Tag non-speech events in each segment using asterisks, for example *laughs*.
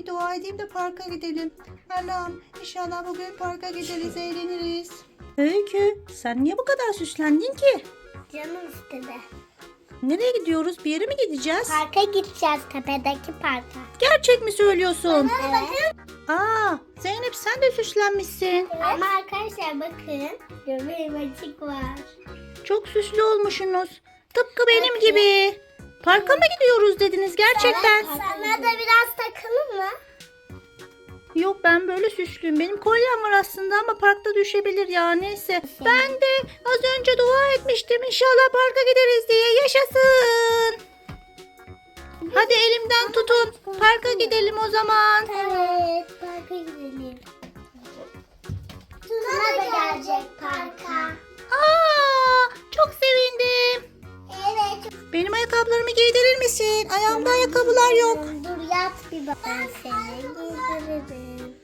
Bir dua edeyim de parka gidelim. Allah'ım inşallah bugün parka gideriz, eğleniriz. Öykü sen niye bu kadar süslendin ki? Canım istedi. Nereye gidiyoruz? Bir yere mi gideceğiz? Parka gideceğiz tepedeki parka. Gerçek mi söylüyorsun? Evet. Aa, Zeynep sen de süslenmişsin. Ama arkadaşlar bakın. Göbeğim açık var. Çok süslü olmuşsunuz. Tıpkı benim gibi. Parka mı gidiyoruz dediniz gerçekten? Sana da biraz takalım mı? Yok ben böyle süslüyüm. Benim kolyem var aslında ama parkta düşebilir ya neyse. Ben de az önce dua etmiştim. İnşallah parka gideriz diye. Yaşasın. Hadi elimden tutun. Parka gidelim o zaman. Evet. Parka gidelim. Tuna da gelecek parka. Aa, ayakkabılarımı giydirir misin? Ayağımda ayakkabılar yok. Dur yat bir bak. Ben seni giydiririm.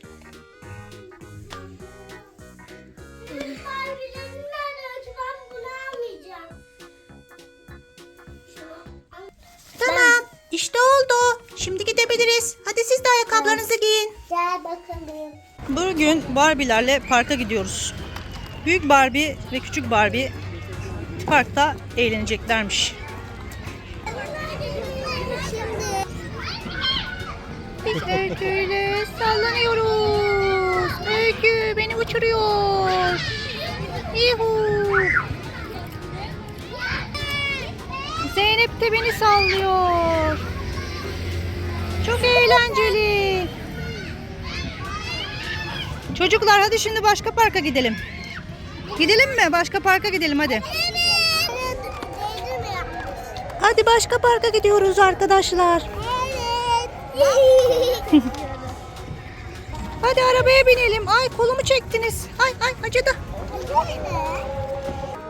Ben bunu almayacağım. Tamam. İşte oldu. Şimdi gidebiliriz. Hadi siz de ayakkabılarınızı giyin. Gel bakalım. Bugün Barbie'lerle parka gidiyoruz. Büyük Barbie ve küçük Barbie parkta eğleneceklermiş. Biz Öykü'yle sallanıyoruz. Öykü beni uçuruyor. Yuhu. Zeynep de beni sallıyor. Çok eğlenceli. Çocuklar hadi şimdi başka parka gidelim. Gidelim mi? Başka parka gidelim hadi. Hadi başka parka gidiyoruz arkadaşlar. Hadi arabaya binelim. Ay kolumu çektiniz. Ay ay acıdı.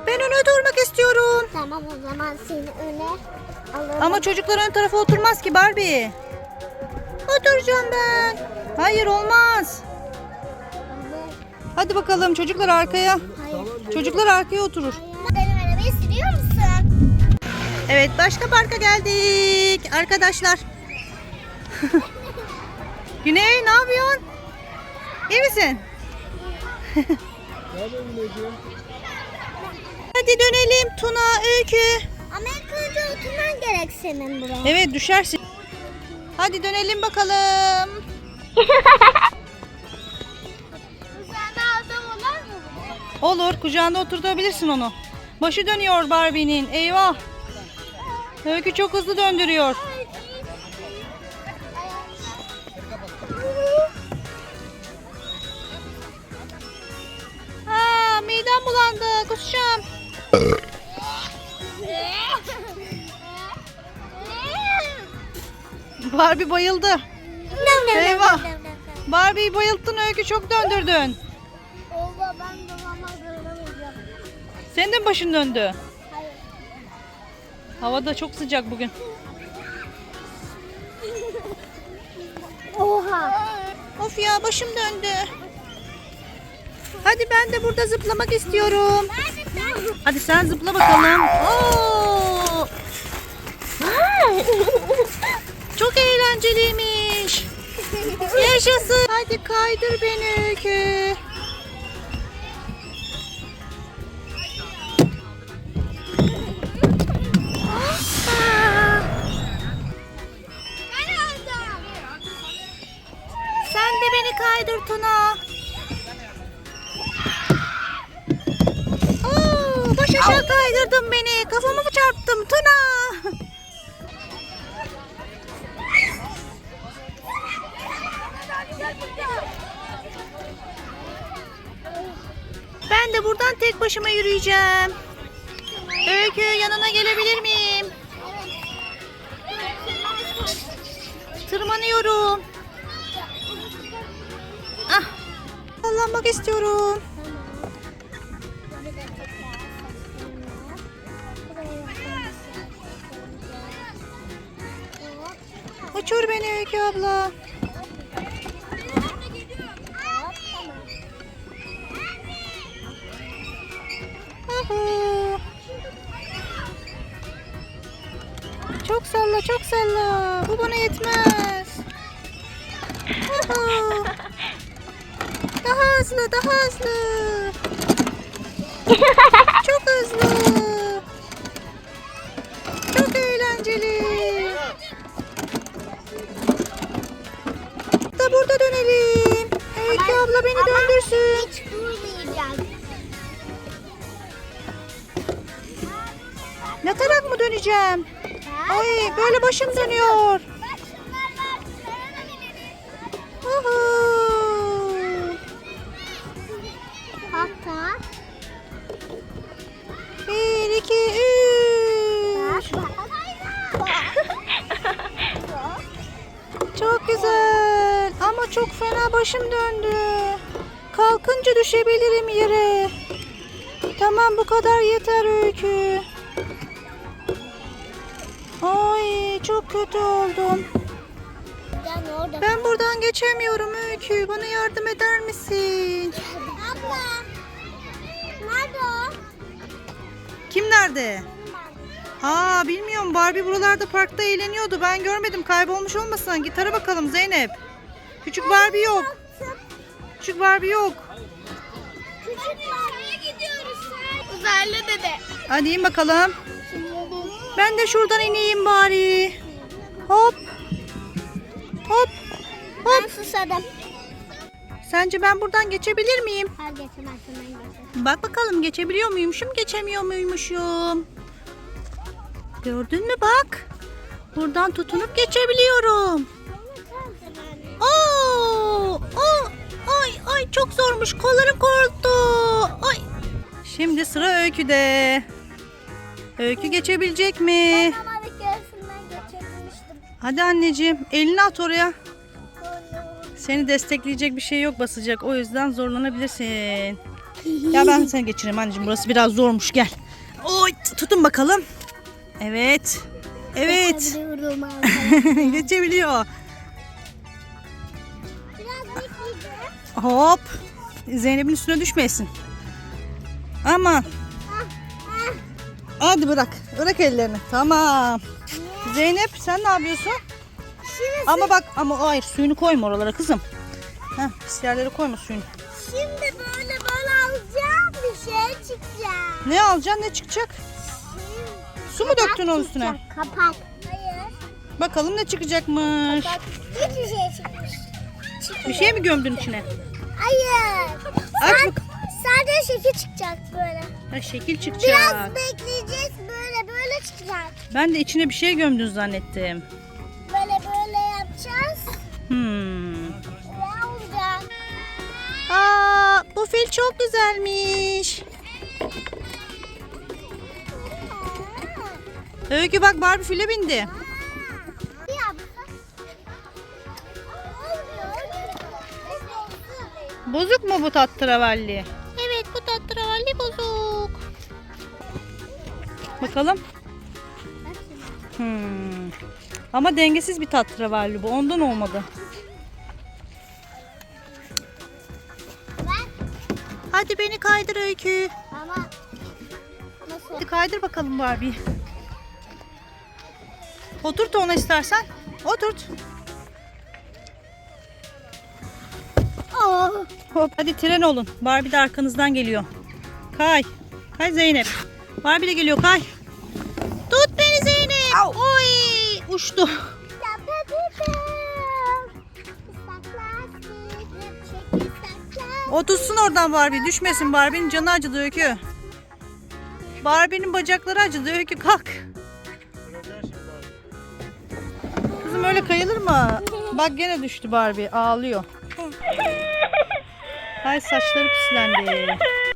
Ben öne oturmak istiyorum. tamam o zaman seni öne alalım. Ama çocuklar ön tarafa oturmaz ki Barbie. Oturacağım ben. Hayır olmaz. Hadi bakalım çocuklar arkaya. Hayır. Çocuklar arkaya oturur. Benim arabayı sürüyor musun? Evet başka parka geldik arkadaşlar. *laughs* Güney ne yapıyorsun? İyi misin? Hadi dönelim Tuna, Öykü. Önce oturman gerek senin buraya. Evet düşersin. Hadi dönelim bakalım. Sen adam olur mu? Olur kucağında oturtabilirsin onu. Başı dönüyor Barbie'nin. Eyvah. Öykü çok hızlı döndürüyor. Ha, midem bulandı. Kusacağım. Barbie bayıldı. Eyvah. Barbie'yi bayılttın Öykü çok döndürdün. Oba ben babama duramayacağım. Senin de mi başın döndü? Hayır. Hava da çok sıcak bugün. Oha. Of ya başım döndü. Hadi ben de burada zıplamak istiyorum. Hadi sen zıpla bakalım. Oo! *laughs* Çok eğlenceliymiş. Yaşasın. Hadi kaydır beni Öykü. Sen de beni kaydır Tuna. Kaydırdın beni. Kafamı mı çarptım Tuna? Ben de buradan tek başıma yürüyeceğim. Öykü yanına gelebilir miyim? Tırmanıyorum. Ah. Sallanmak istiyorum. Uçur beni Öykü abla. Çok salla çok salla. Bu bana yetmez. Uhu. Daha hızlı, daha hızlı. Çok hızlı. Döndürsün. Hiç durmayacağım. Yatarak mı döneceğim? Ay böyle başım dönüyor. Hatta. Bir, iki, üç. *laughs* Çok güzel. Ama çok fena başım döndü. Düşebilirim yere. Tamam bu kadar yeter öykü. Ay çok kötü oldum. Ben orada. Ben buradan geçemiyorum öykü. Bana yardım eder misin? Abla. Nerede o? Kim nerede? Aa bilmiyorum Barbie buralarda parkta eğleniyordu. Ben görmedim kaybolmuş olmasın. Gitara bakalım Zeynep. Küçük Barbie yok. Küçük Barbie yok. Gidiyoruz? Uzaylı dede. Hadi in bakalım. Ben de şuradan ineyim bari. Hop. Hop. Ben susadım. Sence ben buradan geçebilir miyim? Hadi geçemezsin ben geçerim. Bak bakalım geçebiliyor muymuşum, geçemiyor muymuşum. Gördün mü bak? Buradan tutunup geçebiliyorum. Ay ay çok zormuş. Kollarım korktu. Ay. Şimdi sıra Öykü'de. Öykü geçebilecek mi? Ama yarısından geçebilmiştim. Hadi anneciğim, elini at oraya. Seni destekleyecek bir şey yok basacak. O yüzden zorlanabilirsin. Ya ben seni geçireyim anneciğim. Burası biraz zormuş. Gel. Oy, tutun bakalım. Evet. Evet. *laughs* Geçebiliyor. Hop. Zeynep'in üstüne düşmesin. Aman. Hadi bırak. Bırak ellerini. Tamam. Zeynep sen ne yapıyorsun? Şimdi, Ama bak ama hayır suyunu koyma oralara kızım. Heh, pis yerlere koyma suyunu. şimdi böyle böyle alacağım bir şey çıkacak. Ne alacaksın ne çıkacak? Su mu döktün onun üstüne? Kapak. Hayır. Bakalım ne çıkacakmış. Bak hiçbir şey Bir şey mi gömdün içine? Hayır. Aç bak. Sadece şekil çıkacak böyle. Ha, şekil Biraz çıkacak. bekleyeceğiz böyle böyle çıkacak. Ben de içine bir şey gömdün zannettim. Böyle böyle yapacağız. Hmm. Ne olacak? Aa, bu fil çok güzelmiş. Öykü bak Barbie file bindi. Bir Bozuk mu bu tatravalli? Evet bu tatravalli bozuk. Bakalım. Hmm. Ama dengesiz bir tatravalli bu. Ondan olmadı. Ben Hadi beni kaydır Öykü. ama nasıl? Hadi kaydır bakalım Barbie. Oturt ona istersen. Oturt. Hop hadi tren olun. Barbie de arkanızdan geliyor. Kay. Kay Zeynep. Barbie de geliyor kay. Tut beni Zeynep. Oy uçtu. Yapabilirim. Saklasın. Şekil saklasın. O tutsun oradan Barbie. Düşmesin Barbie'nin canı acıdı Öykü. Barbie'nin bacakları acıdı Öykü kalk. Kızım öyle kayılır mı? Bak gene düştü Barbie ağlıyor. *laughs* Ay saçları pislendi.